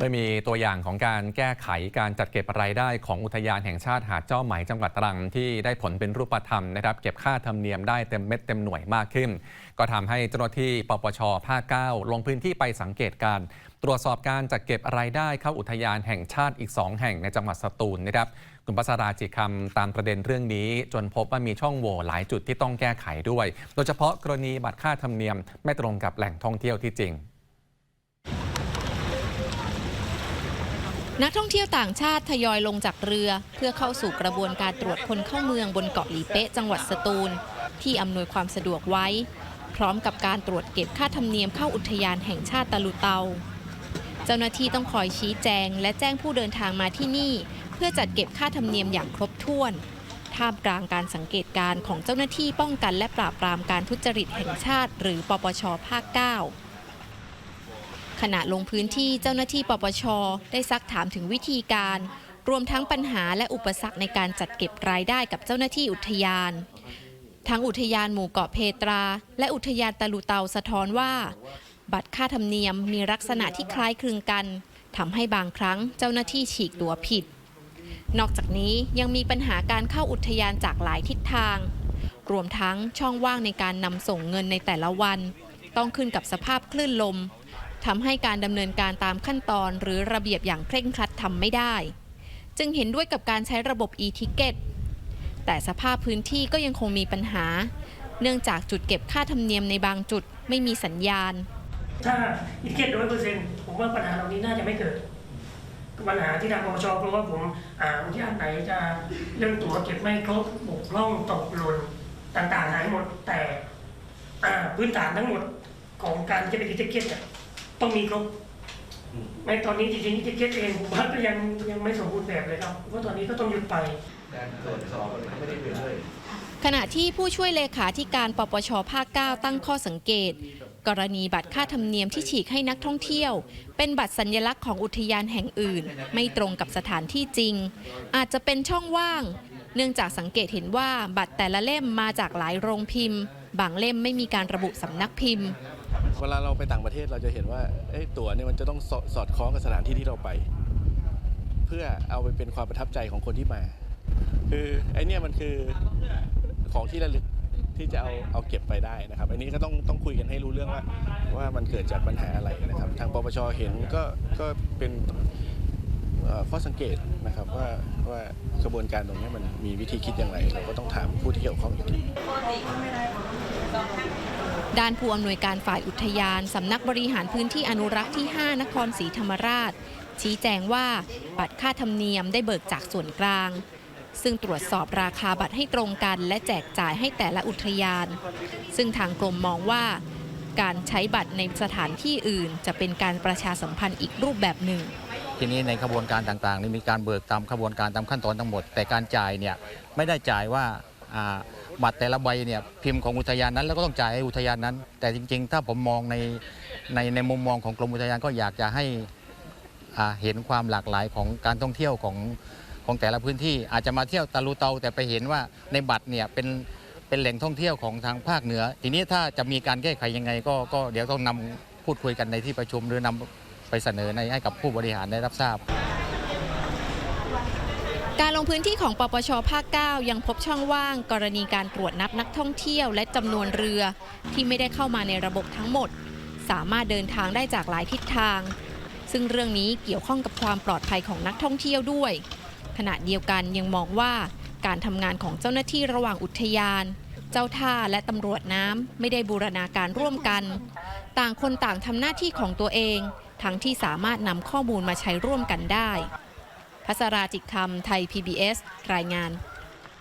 โดยมีตัวอย่างของการแก้ไขการจัดเก็บรายได้ของอุทยานแห่งชาติหาดเจ้าไหมจังหวัดตรังที่ได้ผลเป็นรูปธรรมนะครับเก็บค่าธรรมเนียมได้เต็มเม็ดเต็มหน่วยมากขึ้น ก็ทำให้เจ้าหน้าที่ปปชภาค9ลงพื้นที่ไปสังเกตการตรวจสอบการจัดเก็บรายได้เข้าอุทยานแห่งชาติอีก 2 แห่งในจังหวัดสตูลนะครับคุณปัสราจิคำตามประเด็นเรื่องนี้ จนพบว่ามีช่องโหว่หลายจุดที่ต้องแก้ไขด้วย โดยเฉพาะกรณีบัตรค่าธรรมเนียมไม่ตรงกับแหล่งท่องเที่ยวที่จริง นักท่องเที่ยวต่างชาติทยอยลงจากเรือ เพื่อเข้าสู่กระบวนการตรวจคนเข้าเมืองบนเกาะหลีเป๊ะจังหวัดสตูล ที่อำนวยความสะดวกไว้ พร้อมกับการตรวจเก็บค่าธรรมเนียมเข้าอุทยานแห่งชาติตะลุเตา เจ้าหน้าที่ต้องคอยชี้แจง และแจ้งผู้เดินทางมาที่นี่ เพื่อจัดเก็บค่าธรรมเนียมอย่างครบถ้วนท่ามกลางการสังเกตการณ์ของเจ้าหน้าที่ป้องกันและปราบปรามการทุจริตแห่งชาติ หรือปปชภาค 9 ขณะลงพื้นที่เจ้าหน้าที่ปปช ได้ซักถามถึงวิธีการ รวมทั้งปัญหาและอุปสรรคในการจัดเก็บรายได้กับเจ้าหน้าที่อุทยาน ทั้งอุทยานหมู่เกาะเพตรา และอุทยานตะลุเตาสะท้อนว่า บัตรค่าธรรมเนียมมีลักษณะที่คล้ายคลึงกันทำให้บางครั้งเจ้าหน้าที่ฉีกตัวผิด นอกจากนี้ยังมีปัญหาการเข้าอุทยานจากหลายทิศทาง รวมทั้งช่องว่างในการนำส่งเงินในแต่ละวัน ต้องขึ้นกับสภาพคลื่นลม ทำให้การดำเนินการตามขั้นตอนหรือระเบียบอย่างเคร่งครัดทำไม่ได้ จึงเห็นด้วยกับการใช้ระบบ e-ticket แต่สภาพพื้นที่ก็ยังคงมีปัญหา เนื่องจากจุดเก็บค่าธรรมเนียมในบางจุดไม่มีสัญญาณ ถ้าอินเกตร้อยเปอร์เซ็นต์ผมว่าปัญหาเหล่านี้น่าจะไม่เกิด ปัญหาที่ทางปปชกลัวว่าผมอ่าอุทยานไหนจะเรื่องตั๋วเก็บไม่ครบบกพร่องตกหล่นต่างๆหายหมดแต่พื้นฐานทั้งหมดของการจะเป็นอินเกตเนี่ย ต้องมีครบในตอนนี้จริงๆอินเกตเองผมว่าก็ยังยังไม่สมบูรณ์แบบเลยครับเพราะตอนนี้ก็ต้องหยุดไปการตรวจสอบไม่ได้เป็นเลยขณะที่ผู้ช่วยเลขาธิการปปชภาค 9 ตั้งข้อสังเกต กรณีบัตรค่าธรรมเนียมที่ฉีกให้นักท่องเที่ยว เป็นบัตรสัญลักษณ์ของอุทยานแห่งอื่น ไม่ตรงกับสถานที่จริง อาจจะเป็นช่องว่าง เนื่องจากสังเกตเห็นว่าบัตรแต่ละเล่มมาจากหลายโรงพิมพ์ บางเล่มไม่มีการระบุสำนักพิมพ์ เวลาเราไปต่างประเทศเราจะเห็นว่าตั๋วเนี่ยมันจะต้องสอสอดคล้องกับสถานที่ที่เราไป เพื่อเอาไปเป็นความประทับใจของคนที่มา คือไอเนี่ยมันคือของที่ระลึกที่จะเอาเอาเก็บไปได้นะครับ อันนี้ก็ต้องต้องคุยกันให้รู้เรื่องว่า ว่ามันเกิดจากปัญหาอะไรนะครับ ทางปปชเห็นก็ก็เป็นข้อสังเกตนะครับว่าว่ากระบวนการตรงนี้มันมีวิธีคิดอย่างไร เราก็ต้องถามผู้ที่เกี่ยวข้องอีกที ด้านผู้อำนวยการฝ่ายอุทยานสำนักบริหารพื้นที่อนุรักษ์ที่ 5 นครศรีธรรมราช ชี้แจงว่าบัตรค่าธรรมเนียมได้เบิกจากส่วนกลาง ซึ่งตรวจสอบราคาบัตรให้ตรงกันและแจกจ่ายให้แต่ละอุทยาน ซึ่งทางกรมมองว่า การใช้บัตรในสถานที่อื่น จะเป็นการประชาสัมพันธ์อีกรูปแบบหนึ่งทีนี้ในขบวนการต่างๆนี่มีการเบิกตามขบวนการตามขั้นตอนทั้งหมด แต่การจ่ายเนี่ยไม่ได้จ่ายว่าอ่า บัตรแต่ละใบเนี่ยพิมพ์ของอุทยานนั้น แล้วก็ต้องจ่ายให้อุทยานนั้น แต่จริง ๆ ถ้าผมมองในในในมุมมองของกรมอุทยานก็อยากจะให้เห็นความหลากหลายของการท่องเที่ยวของของแต่ละพื้นที่อาจจะมาเที่ยวตะลุเตาแต่ไปเห็นว่าในบัตรเนี่ยเป็นเป็นแหล่งท่องเที่ยวของทางภาคเหนือ ทีนี้ถ้าจะมีการแก้ไขยังไงก็ก็เดี๋ยวต้องนำพูดคุยกันในที่ประชุมหรือนำไปเสนอในให้กับผู้บริหารได้รับทราบ การลงพื้นที่ของปปชภาค 9 ยังพบช่องว่าง กรณีการตรวจนับนักท่องเที่ยวและจำนวนเรือ ที่ไม่ได้เข้ามาในระบบทั้งหมด สามารถเดินทางได้จากหลายทิศทาง ซึ่งเรื่องนี้เกี่ยวข้องกับความปลอดภัยของนักท่องเที่ยวด้วย ขณะเดียวกันยังมองว่าการทำงานของเจ้าหน้าที่ระหว่างอุทยาน เจ้าท่าและตำรวจน้ำไม่ได้บูรณาการร่วมกัน ต่างคนต่างทำหน้าที่ของตัวเอง ทั้งที่สามารถนำข้อมูลมาใช้ร่วมกันได้ พัสราจิตคำไทย PBS รายงาน